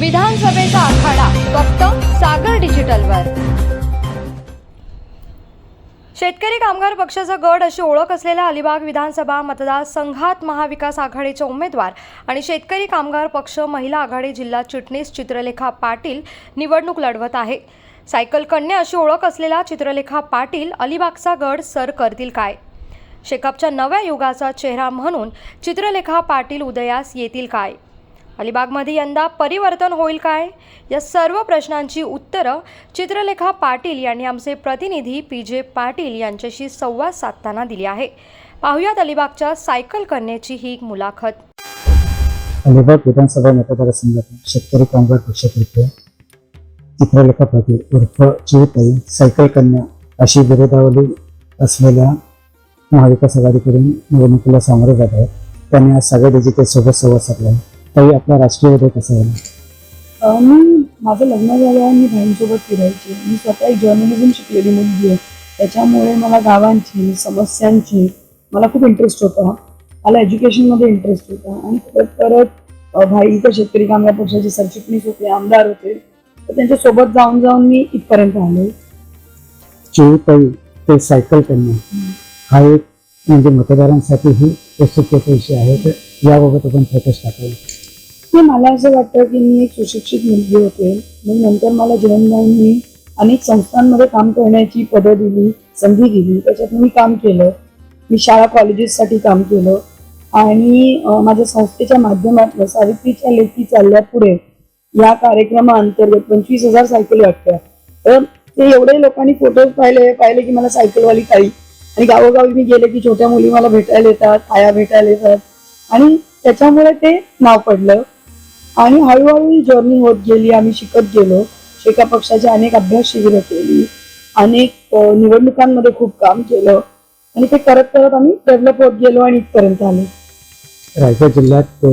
विधानसभेचा आखाडा फक्त सागर डिजिटलवर. शेतकरी कामगार पक्षाचा गड अशी ओळख असलेल्या अलिबाग विधानसभा मतदारसंघात महाविकास आघाडीचे उमेदवार आणि शेतकरी कामगार पक्ष महिला आघाडी जिल्हा चिटणीस चित्रलेखा पाटील निवडणूक लढवत आहे. सायकल कन्या अशी ओळख असलेला चित्रलेखा पाटील अलिबागचा गड सर करतील काय? शेकापच्या नव्या युगाचा चेहरा म्हणून चित्रलेखा पाटील उदयास येतील काय? अलिबागमध्ये यंदा परिवर्तन होईल काय? या सर्व प्रश्नांची उत्तरं चित्रलेखा पाटील यांनी आमचे प्रतिनिधी पी जे पाटील यांच्याशी संवाद साधताना दिली आहे. पाहुयात अलिबागच्या सायकल कन्याची ही एक मुलाखत. अलिबाग विधानसभा मतदारसंघातून शेतकरी कामगार पक्षातर्फे चित्रलेखा पाटील उर्फ चिवताई सायकल कन्या अशी विरोधावली असलेल्या महाविकास आघाडीकडून निवडणुकीला सामोरे जात आहेत. त्यांनी आज सगळ्या डिजिटल संवाद साधला आहे. ताई आपला उदय कसा आहे? अं, मी माझं लग्न झाल्यावर मी बहिणीसोबत फिरायची. मी स्वतः एक जर्नलिझम शिकलेली मुलगी आहे. त्याच्यामुळे मला गावांची समस्यांची मला खूप इंटरेस्ट होता. मला एज्युकेशनमध्ये इंटरेस्ट होता. आणि परत परत भाई इथं शेतकरी कामगार पक्षाचे सरचिटणीस होते आमदार होते. तर त्यांच्यासोबत जाऊन जाऊन मी इथपर्यंत आले. चिवताई ते सायकल कन्या हा एक म्हणजे मतदारांसाठी ही उत्सुकतेचा विषय आहे. तर याबाबत आपण प्रकाश टाकावा की मला असं वाटतं की मी एक सुशिक्षित मुलगी होते. मग नंतर मला जीवनभाईंनी अनेक संस्थांमध्ये काम करण्याची पदं दिली संधी दिली. त्याच्यात मी काम केलं. मी शाळा कॉलेजेससाठी काम केलं. आणि माझ्या संस्थेच्या माध्यमातून सावित्रीच्या लेखी चालल्या पुढे या कार्यक्रमाअंतर्गत पंचवीस हजार सायकली वाटत्या तर ते एवढे लोकांनी फोटो पाहिले पाहिले की मला सायकलवाली ताई. आणि गावोगावी मी गेले की छोट्या मुली मला भेटायला येतात आया भेटायला येतात. आणि त्याच्यामुळे ते नाव पडलं. आणि हळूहळू जर्नी होत गेली आम्ही शिकत गेलो. शेका पक्षाचे अनेक अभ्यास शिबिरं केली. अनेक निवडणुकांमध्ये खूप काम केलं. आणि ते करत करत आम्ही डेव्हलप होत गेलो आणि इथपर्यंत आलो. रायगड जिल्ह्यात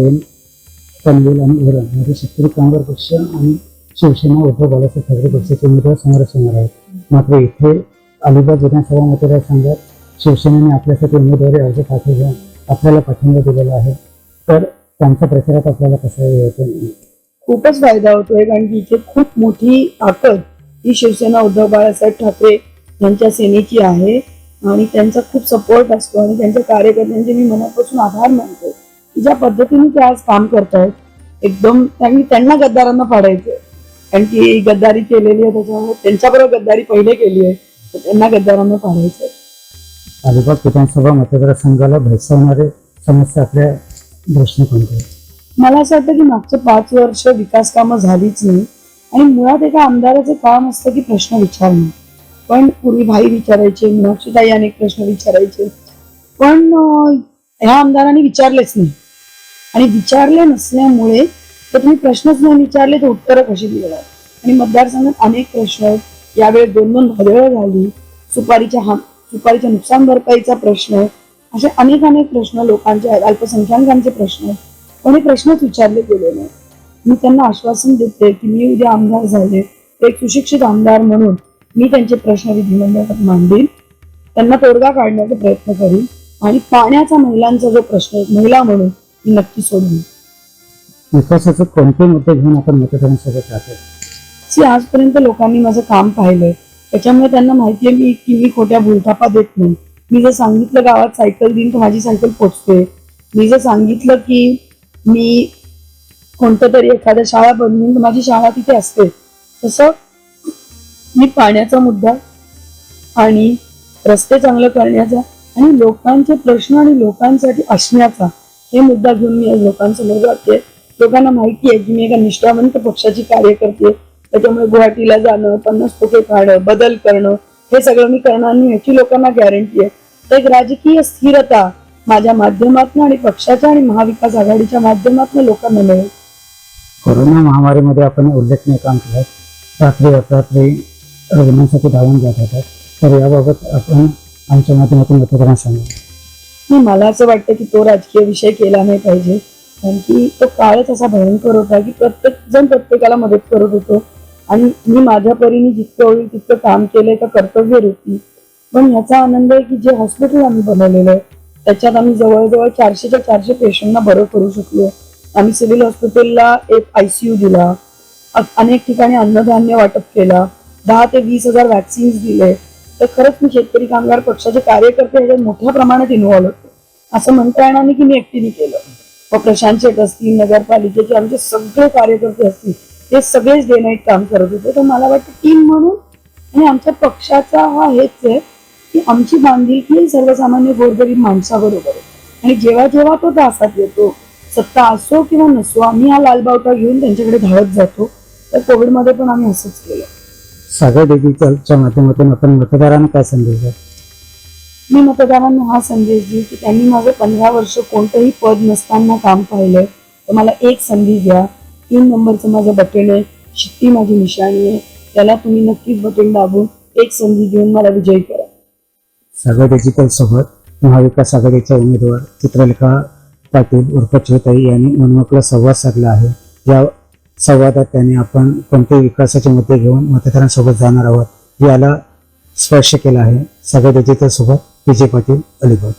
पनवेल आणि उरण म्हणजे शेतकरी कामगार पक्ष आणि शिवसेना उद्धव बाळासाहेब ठाकरे पक्षाचे उमेदवार समोरासमोर आहेत. मात्र इथे अलिबाग विधानसभा मतदारसंघात शिवसेनेने आपल्यासाठी उमेदवारी अर्ज पाठवला आपल्याला पाठिंबा दिलेला आहे. तर त्यांच्या प्रचारात आपल्याला कसं होतं? खूपच फायदा होतोय कारण की इथे खूप मोठी ताकद ही शिवसेना उद्धव बाळासाहेब ठाकरे यांच्या सेनेची आहे आणि त्यांचा खूप सपोर्ट असतो आणि त्यांच्या कार्यकर्त्यांचे मी मनापासून आभार मानतो की ज्या पद्धतीने ते आज काम करतायत एकदम त्यांनी त्यांना गद्दारांना पाडायचं कारण की गद्दारी केलेली आहे त्याच्यामुळे त्यांच्याबरोबर गद्दारी पहिले केली आहे तर त्यांना गद्दारांना पाडायचं अलिबाग विधानसभा मतदारसंघाला भेडसावणारे समस्या आपल्या प्रश्न कोणते मला असं वाटतं की मागचे पाच वर्ष विकास कामं झालीच नाही आणि मुळात एका आमदाराचं काम असतं की प्रश्न विचारणं. पण पूर्वी भाई विचारायचे मीनाक्षीताई अनेक प्रश्न विचारायचे. पण ह्या आमदारांनी विचारलेच नाही. आणि विचारले नसल्यामुळे तर तुम्ही प्रश्नच नाही विचारले तर उत्तरं कशी देणार आणि मतदारसंघात अनेक प्रश्न आहेत. यावेळी दोन दोन हदळ झाली. सुपारीच्या हा सुपारीच्या नुकसान भरपाईचा प्रश्न असे अनेक अनेक प्रश्न लोकांचे आहेत. अल्पसंख्याकांचे प्रश्न आहेत. पण हे प्रश्नच विचारले गेले नाही. मी त्यांना आश्वासन देते की मी उद्या आमदार झाले. एक सुशिक्षित आमदार म्हणून मी त्यांचे प्रश्न विधिमंडळात मांडेल त्यांना तोडगा काढण्याचा प्रयत्न करीन. आणि पाण्याचा महिलांचा जो प्रश्न आहे महिला म्हणून मी नक्की सोडवीन. विकासाचे कोणते मुद्दे घेऊन आपण मतदारांसोबत राहतो सी आजपर्यंत लोकांनी माझं काम पाहिलंय. त्याच्यामुळे त्यांना माहिती आहे मी की मी खोट्या भूलथापा देत नाही. मी जर सांगितलं गावात सायकल देईन तर माझी सायकल पोचते. मी जर सांगितलं की मी कोणतं तरी एखाद्या शाळा बनवून तर माझी शाळा तिथे असते. तसं मी पाण्याचा मुद्दा आणि रस्ते चांगलं करण्याचा आणि लोकांचे प्रश्न आणि लोकांसाठी असण्याचा हे मुद्दा घेऊन मी आज लोकांसमोर जाते. लोकांना माहिती आहे की मी एका निष्ठावंत पक्षाची कार्यकर्ते त्याच्यामुळे गुवाहाटीला जाणं पन्नास टोके काढणं बदल करणं हे सगळं मी करणार नाही याची लोकांना गॅरंटी आहे. एक राजकीय स्थिरता माझ्या माध्यमातून आणि पक्षाच्या आणि महाविकास आघाडीच्या माध्यमातून लोकांना मिळेल. कोरोना महामारीमध्ये आपण उल्लेखनीय काम केलं. रात्री अपरात्री रुग्णांसाठी धावून जात होतात तर याबाबत आपण आमच्या माध्यमातून मतदारांना सांगू. नाही मला असं वाटतं की तो राजकीय विषय केला नाही पाहिजे. कारण की तो काळच असा भयंकर होता की प्रत्येक जण प्रत्येकाला मदत करत होतो. आणि मी माझ्या परीने जितकं होईल तितकं काम केलंय का कर्तव्य होती पण याचा आनंद आहे की जे हॉस्पिटल आम्ही बनवलेलं आहे त्याच्यात आम्ही जवळजवळ चारशेच्या चारशे पेशंटना बरं करू शकलो. आम्ही सिव्हिल हॉस्पिटलला एक आयसीयू दिला अनेक ठिकाणी अन्नधान्य वाटप केलं दहा ते वीस हजार व्हॅक्सिन्स दिले. तर खरंच मी शेतकरी कामगार पक्षाचे कार्यकर्ते ह्याच्यात मोठ्या प्रमाणात इन्व्हॉल्व्ह होते. असं म्हणता येणार नाही की मी एकटीने केलं. मग प्रशांत शेठ असतील नगरपालिकेचे आमचे सगळे कार्यकर्ते असतील ते सगळेच डे नाईट काम करत होते. तर मला वाटतं टीम म्हणून आणि आमच्या पक्षाचा हा हेच आहे की आमची बांधिलकी सर्वसामान्य गोरगरीब माणसाबरोबर आहे. आणि जेव्हा जेव्हा तो त्रासात येतो सत्ता असो किंवा नसो आम्ही हा लालबावटा घेऊन त्यांच्याकडे धावत जातो तर कोविडमध्ये पण आम्ही असंच केलं. सागर डिजिटलच्या माध्यमातून आपण मतदारांना काय संदेश द्याल? मी मतदारांना हा संदेश देईल की त्यांनी माझं पंधरा वर्ष कोणतंही पद नसताना काम पाहिलंय तर मला एक संधी द्या. तीन नंबरचं माझं बटन आहे शिट्टी माझी निशाणी आहे. त्याला तुम्ही नक्कीच बटन दाबून एक संधी देऊन मला विजयी करा. सागर डिजिटल सोबत महाविकास आघाडीच्या उमेदवार चित्रलेखा पाटील उर्फ चौताई यांनी मनमोकळा संवाद साधला आहे. या संवादात त्यांनी आपण कोणते विकासाचे मुद्दे घेऊन मतदारांसोबत जाणार आहोत याला स्पर्श केला आहे सागर डिजिटल सोबत विजय पाटील अलिबाग.